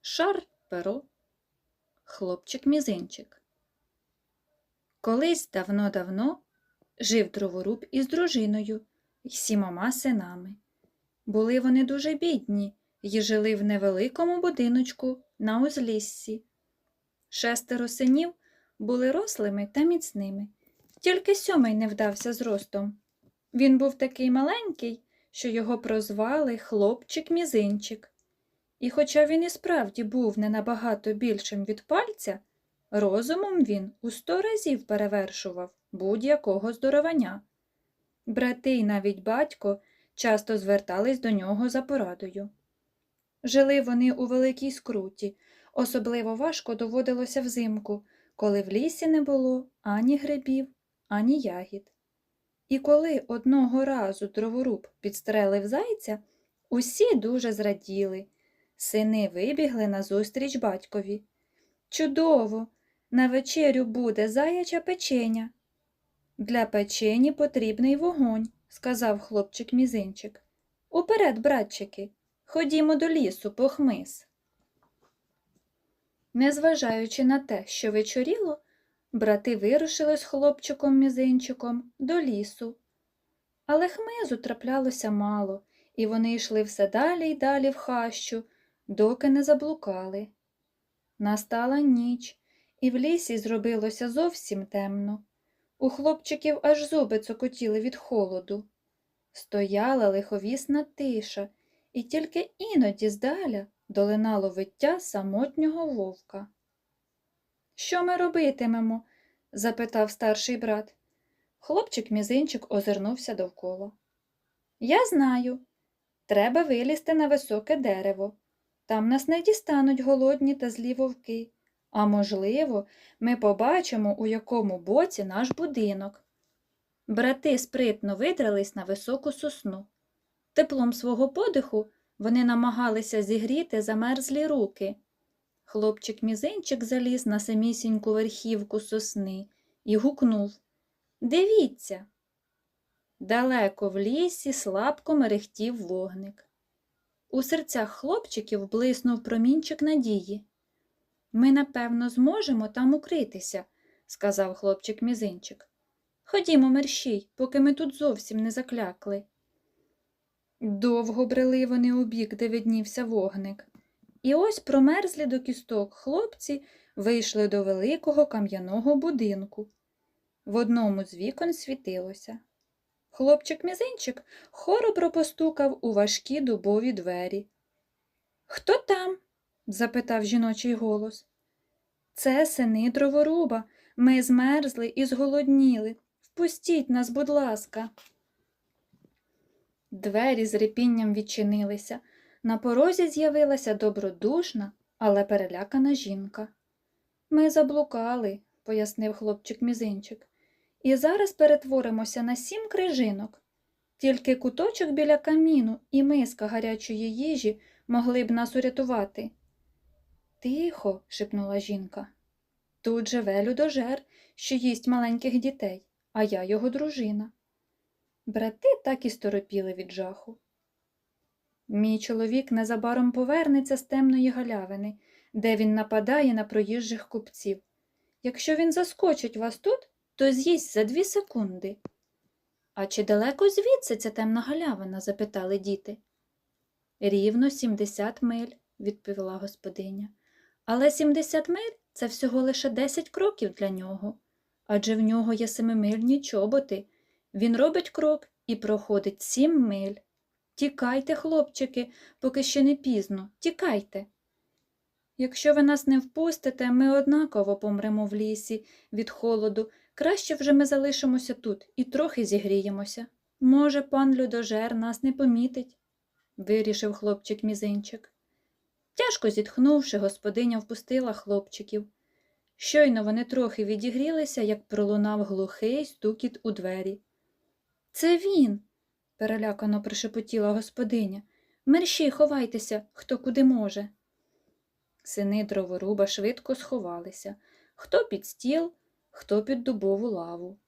шар перо, хлопчик мізинчик. Колись давно-давно жив дроворуб із дружиною й сімома синами. Були вони дуже бідні й жили в невеликому будиночку на узліссі. Шестеро синів були рослими та міцними, тільки сьомий не вдався з ростом. Він був такий маленький, що його прозвали хлопчик-мізинчик. І хоча він і справді був не набагато більшим від пальця, розумом він у сто разів перевершував будь-якого здоровання. Брати й навіть батько часто звертались до нього за порадою. Жили вони у великій скруті, особливо важко доводилося взимку, коли в лісі не було ані грибів, ані ягід. І коли одного разу дроворуб підстрелив зайця, усі дуже зраділи. Сини вибігли назустріч батькові. Чудово! На вечерю буде заяча печеня. Для печені потрібний вогонь, сказав хлопчик мізинчик. Уперед, братчики, ходімо до лісу по хмиз. Незважаючи на те, що вечоріло, брати вирушили з хлопчиком мізинчиком до лісу. Але хмизу траплялося мало, і вони йшли все далі й далі в хащу, доки не заблукали. Настала ніч, і в лісі зробилося зовсім темно. У хлопчиків аж зуби цокотіли від холоду. Стояла лиховісна тиша, і тільки іноді здаля долинало виття самотнього вовка. Що ми робитимемо? запитав старший брат. Хлопчик мізинчик озирнувся довкола. Я знаю. Треба вилізти на високе дерево. Там нас не дістануть голодні та злі вовки. А можливо, ми побачимо, у якому боці наш будинок. Брати спритно видрались на високу сосну. Теплом свого подиху вони намагалися зігріти замерзлі руки. Хлопчик мізинчик заліз на самісіньку верхівку сосни і гукнув Дивіться. Далеко в лісі слабко мерехтів вогник. У серцях хлопчиків блиснув промінчик надії. Ми, напевно, зможемо там укритися, сказав хлопчик мізинчик. Ходімо, мерщій, поки ми тут зовсім не заклякли. Довго брели вони у бік, де виднівся вогник. І ось промерзлі до кісток хлопці вийшли до великого кам'яного будинку. В одному з вікон світилося. Хлопчик мізинчик хоробро постукав у важкі дубові двері. Хто там? запитав жіночий голос. Це сини дроворуба. Ми змерзли і зголодніли. Впустіть нас, будь ласка. Двері з репінням відчинилися. На порозі з'явилася добродушна, але перелякана жінка. Ми заблукали, пояснив хлопчик мізинчик, і зараз перетворимося на сім крижинок. Тільки куточок біля каміну і миска гарячої їжі могли б нас урятувати. Тихо, шепнула жінка. Тут живе людожер, що їсть маленьких дітей, а я його дружина. Брати так і сторопіли від жаху. Мій чоловік незабаром повернеться з темної галявини, де він нападає на проїжджих купців. Якщо він заскочить вас тут, то з'їсть за дві секунди. А чи далеко звідси ця темна галявина? запитали діти. Рівно сімдесят миль, відповіла господиня. Але сімдесят миль це всього лише десять кроків для нього, адже в нього є семимильні чоботи. Він робить крок і проходить сім миль. Тікайте, хлопчики, поки ще не пізно, тікайте. Якщо ви нас не впустите, ми однаково помремо в лісі від холоду. Краще вже ми залишимося тут і трохи зігріємося. Може, пан людожер нас не помітить, вирішив хлопчик мізинчик. Тяжко зітхнувши, господиня впустила хлопчиків. Щойно вони трохи відігрілися, як пролунав глухий стукіт у двері. Це він, перелякано прошепотіла господиня. Мерщій ховайтеся, хто куди може. Сини дроворуба швидко сховалися хто під стіл, хто під дубову лаву.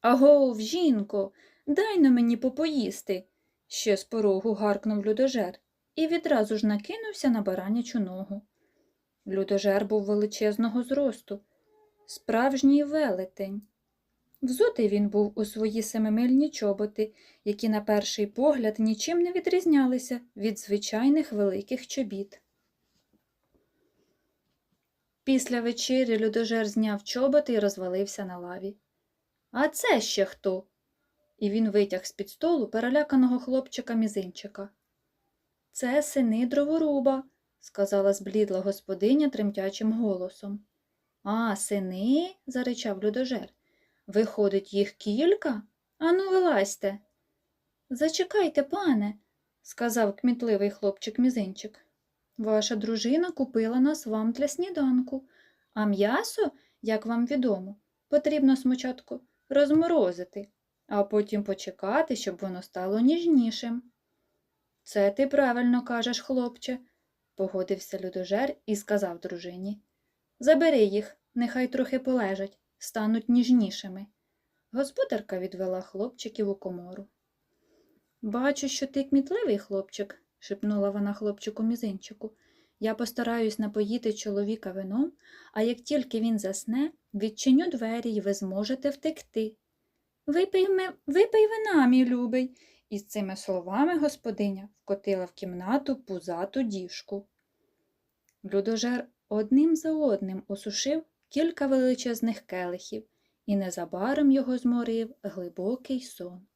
Агов, жінко, дай на мені попоїсти, ще з порогу гаркнув людожер і відразу ж накинувся на баранячу ногу. Людожер був величезного зросту, справжній велетень. Взутий він був у свої семимильні чоботи, які на перший погляд нічим не відрізнялися від звичайних великих чобіт. Після вечері людожер зняв чоботи і розвалився на лаві. А це ще хто? І він витяг з-під столу переляканого хлопчика мізинчика. Це сини дроворуба, сказала зблідла господиня тремтячим голосом. А, сини? заричав людожер. Виходить, їх кілька? Ану, вилазьте. Зачекайте, пане, сказав кмітливий хлопчик мізинчик. Ваша дружина купила нас вам для сніданку, а м'ясо, як вам відомо, потрібно спочатку розморозити, а потім почекати, щоб воно стало ніжнішим. Це ти правильно кажеш, хлопче, погодився людожер і сказав дружині. Забери їх, нехай трохи полежать, стануть ніжнішими. Господарка відвела хлопчиків у комору. Бачу, що ти кмітливий хлопчик, шепнула вона хлопчику мізинчику. Я постараюсь напоїти чоловіка вином, а як тільки він засне, відчиню двері і ви зможете втекти. Випий, ме- випий вина, мій любий. І з цими словами господиня вкотила в кімнату пузату діжку. Людожер одним за одним осушив кілька величезних келихів, і незабаром його зморив глибокий сон.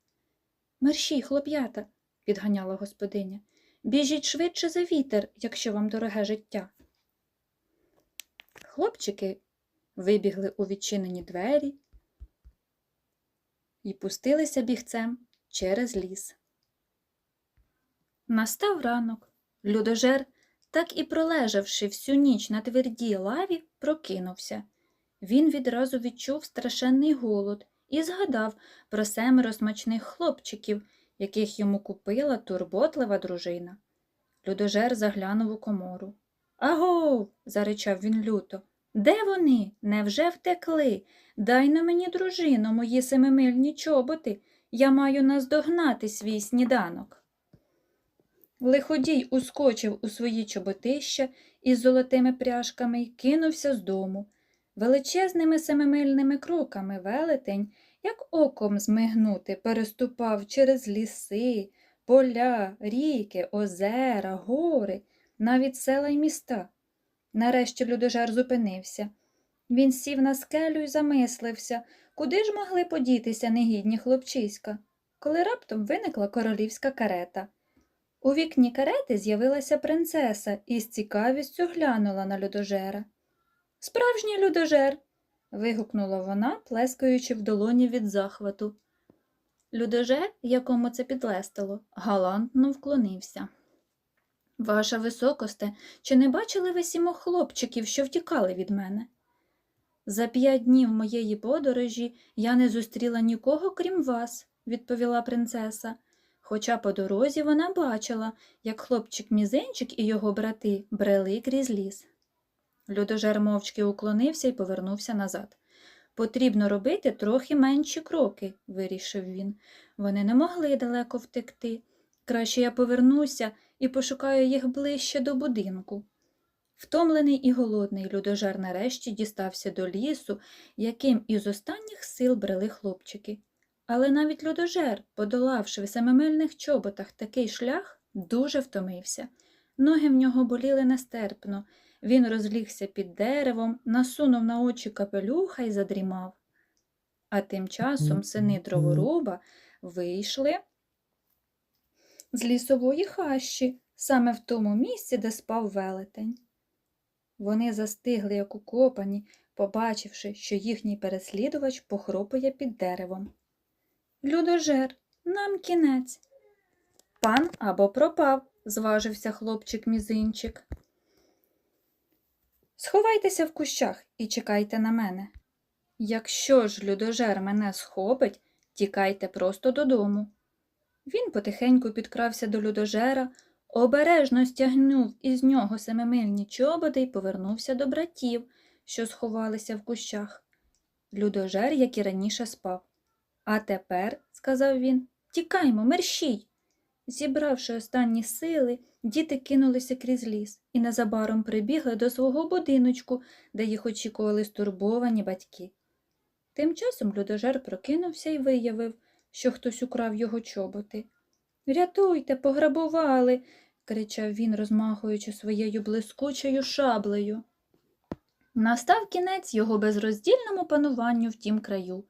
Мерщій, хлоп'ята, підганяла господиня, біжіть швидше за вітер, якщо вам дороге життя. Хлопчики вибігли у відчинені двері і пустилися бігцем через ліс. Настав ранок. Людожер, так і пролежавши всю ніч на твердій лаві, прокинувся. Він відразу відчув страшенний голод і згадав про семеро смачних хлопчиків, яких йому купила турботлива дружина. Людожер заглянув у комору. Агов. заричав він люто. Де вони? Невже втекли? Дай на мені, дружино, мої семимильні чоботи. Я маю наздогнати свій сніданок. Лиходій ускочив у свої чоботища із золотими пряжками й кинувся з дому. Величезними семимильними кроками велетень, як оком змигнути, переступав через ліси, поля, ріки, озера, гори, навіть села й міста. Нарешті людожер зупинився. Він сів на скелю й замислився, куди ж могли подітися негідні хлопчиська, коли раптом виникла королівська карета. У вікні карети з'явилася принцеса і з цікавістю глянула на людожера. Справжній людожер. Вигукнула вона, плескаючи в долоні від захвату. Людожер, якому це підлестило, галантно вклонився. Ваша високосте, чи не бачили ви сімох хлопчиків, що втікали від мене? За п'ять днів моєї подорожі я не зустріла нікого, крім вас, відповіла принцеса. Хоча по дорозі вона бачила, як хлопчик мізинчик і його брати брели крізь ліс. Людожер мовчки уклонився і повернувся назад. Потрібно робити трохи менші кроки, вирішив він. Вони не могли далеко втекти. Краще я повернуся і пошукаю їх ближче до будинку. Втомлений і голодний людожер нарешті дістався до лісу, яким із останніх сил брели хлопчики. Але навіть людожер, подолавши в семимильних чоботах такий шлях, дуже втомився. Ноги в нього боліли нестерпно. Він розлігся під деревом, насунув на очі капелюха і задрімав. А тим часом сини дроворуба вийшли з лісової хащі, саме в тому місці, де спав велетень. Вони застигли, як укопані, побачивши, що їхній переслідувач похропує під деревом. Людожер, нам кінець. Пан або пропав, зважився хлопчик мізинчик. Сховайтеся в кущах і чекайте на мене. Якщо ж людожер мене схопить, тікайте просто додому. Він потихеньку підкрався до людожера, обережно стягнув із нього семимильні чоботи і повернувся до братів, що сховалися в кущах. Людожер, як і раніше, спав. А тепер, сказав він, тікаймо, мерщій. Зібравши останні сили, Діти кинулися крізь ліс і незабаром прибігли до свого будиночку, де їх очікували стурбовані батьки. Тим часом людожер прокинувся і виявив, що хтось украв його чоботи. Рятуйте, пограбували, кричав він, розмахуючи своєю блискучою шаблею. Настав кінець його безроздільному пануванню в тім краю,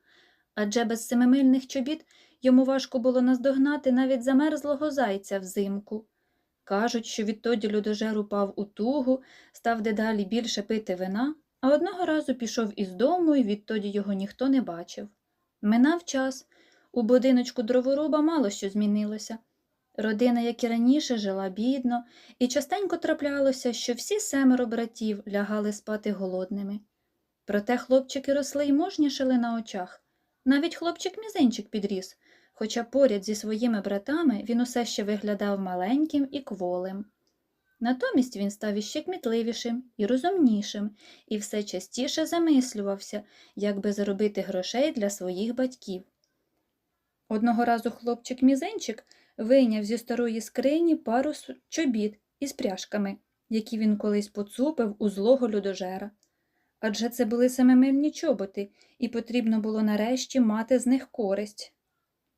адже без семимильних чобіт йому важко було наздогнати навіть замерзлого зайця взимку. Кажуть, що відтоді людожер упав у тугу, став дедалі більше пити вина, а одного разу пішов із дому, і відтоді його ніхто не бачив. Минав час. У будиночку дроворуба мало що змінилося. Родина, як і раніше, жила бідно, і частенько траплялося, що всі семеро братів лягали спати голодними. Проте хлопчики росли й мужнішали на очах. Навіть хлопчик мізинчик підріс, хоча поряд зі своїми братами він усе ще виглядав маленьким і кволим. Натомість він став іще кмітливішим і розумнішим, і все частіше замислювався, як би заробити грошей для своїх батьків. Одного разу хлопчик мізинчик вийняв зі старої скрині пару чобіт із пряжками, які він колись поцупив у злого людожера. Адже це були семимильні чоботи, і потрібно було нарешті мати з них користь.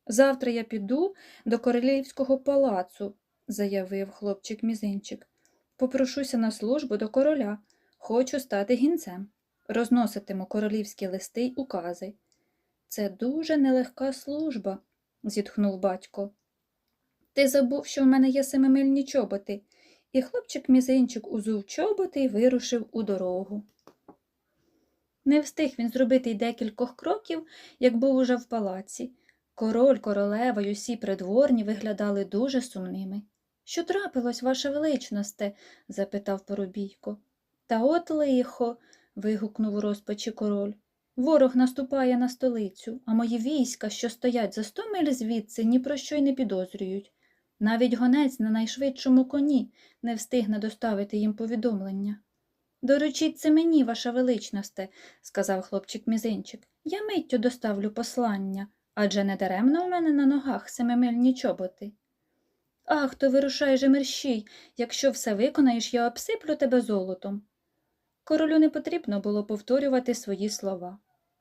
Завтра я піду до королівського палацу, заявив хлопчик мізинчик. Попрошуся на службу до короля. Хочу стати гінцем. Розноситиму королівські листи й укази. Це дуже нелегка служба, зітхнув батько. Ти забув, що в мене є семимильні чоботи, і хлопчик мізинчик узув чоботи і вирушив у дорогу. Не встиг він зробити й декількох кроків, як був уже в палаці. Король, королева й усі придворні виглядали дуже сумними. Що трапилось, ваше величносте? запитав Поробійко. Та от лихо. вигукнув у розпачі король. Ворог наступає на столицю, а мої війська, що стоять за сто миль звідси, ні про що й не підозрюють. Навіть гонець на найшвидшому коні не встигне доставити їм повідомлення. Доручіть це мені, ваша величносте, сказав хлопчик мізинчик. Я миттю доставлю послання, адже не даремно в мене на ногах семимильні чоботи. Ах, то вирушай же мерщій, якщо все виконаєш, я обсиплю тебе золотом. Королю не потрібно було повторювати свої слова.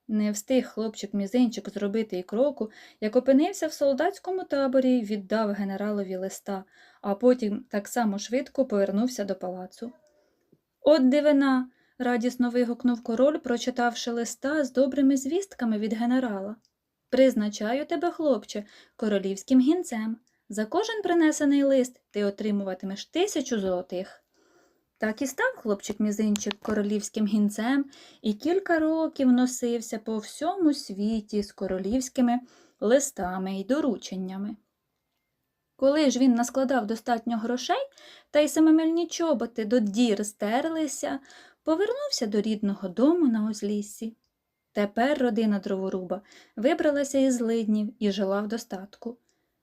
Не встиг хлопчик мізинчик зробити й кроку, як опинився в солдатському таборі й віддав генералові листа, а потім так само швидко повернувся до палацу. От дивина. радісно вигукнув король, прочитавши листа з добрими звістками від генерала. Призначаю тебе, хлопче, королівським гінцем. За кожен принесений лист ти отримуватимеш тисячу золотих. Так і став хлопчик мізинчик королівським гінцем і кілька років носився по всьому світі з королівськими листами й дорученнями. Коли ж він наскладав достатньо грошей, та й семимильні чоботи до дір стерлися, повернувся до рідного дому на узліссі. Тепер родина дроворуба вибралася із лиднів і жила в достатку.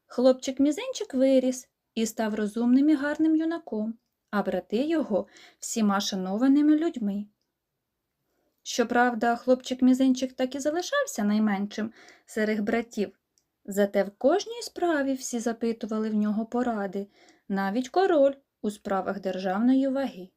Хлопчик мізинчик виріс і став розумним і гарним юнаком, а брати його всіма шанованими людьми. Щоправда, хлопчик мізинчик так і залишався найменшим серед братів, зате в кожній справі всі запитували в нього поради, навіть король у справах державної ваги.